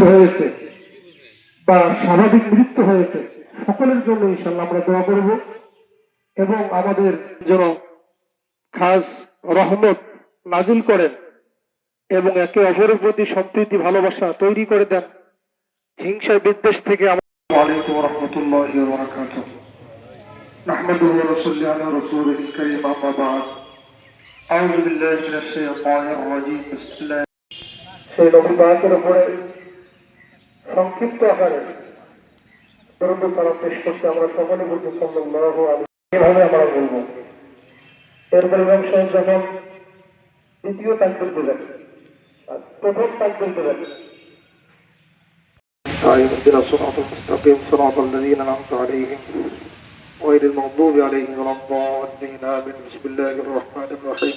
হয়েছে বা স্বাভাবিক মৃত্যু হয়েছে সকলের জন্য ইনশাল্লাহ আমরা দোয়া করব এবং আমাদের যেন খাস রহমত নাজিল করেন এবং একে অপরের প্রতি সম্প্রীতি ভালোবাসা তৈরি করে দেন হিংসা বিদ্বেষ থেকে আলাইকুম রহমতুল্লাহ বরাকাতুহ نحمده ونصلي على رسوله الكريم أما بعد أعوذ بالله من الشيطان الرجيم بسم الله সংক্ষিপ্ত আকারে দরুদ সালাম পেশ করতে আমরা সকলে বলতে সাল্লাল্লাহু আলাইহি এভাবে আমরা বলবো এরপর ইমাম সাহেব যখন দ্বিতীয় তাকবীর দেবেন আর প্রথম তাকবীর দেবেন اهدنا الصراط المستقيم صراط الذين انعمت عليهم غير المغضوب عليهم ولا الضالين امين بسم الله الرحمن الرحيم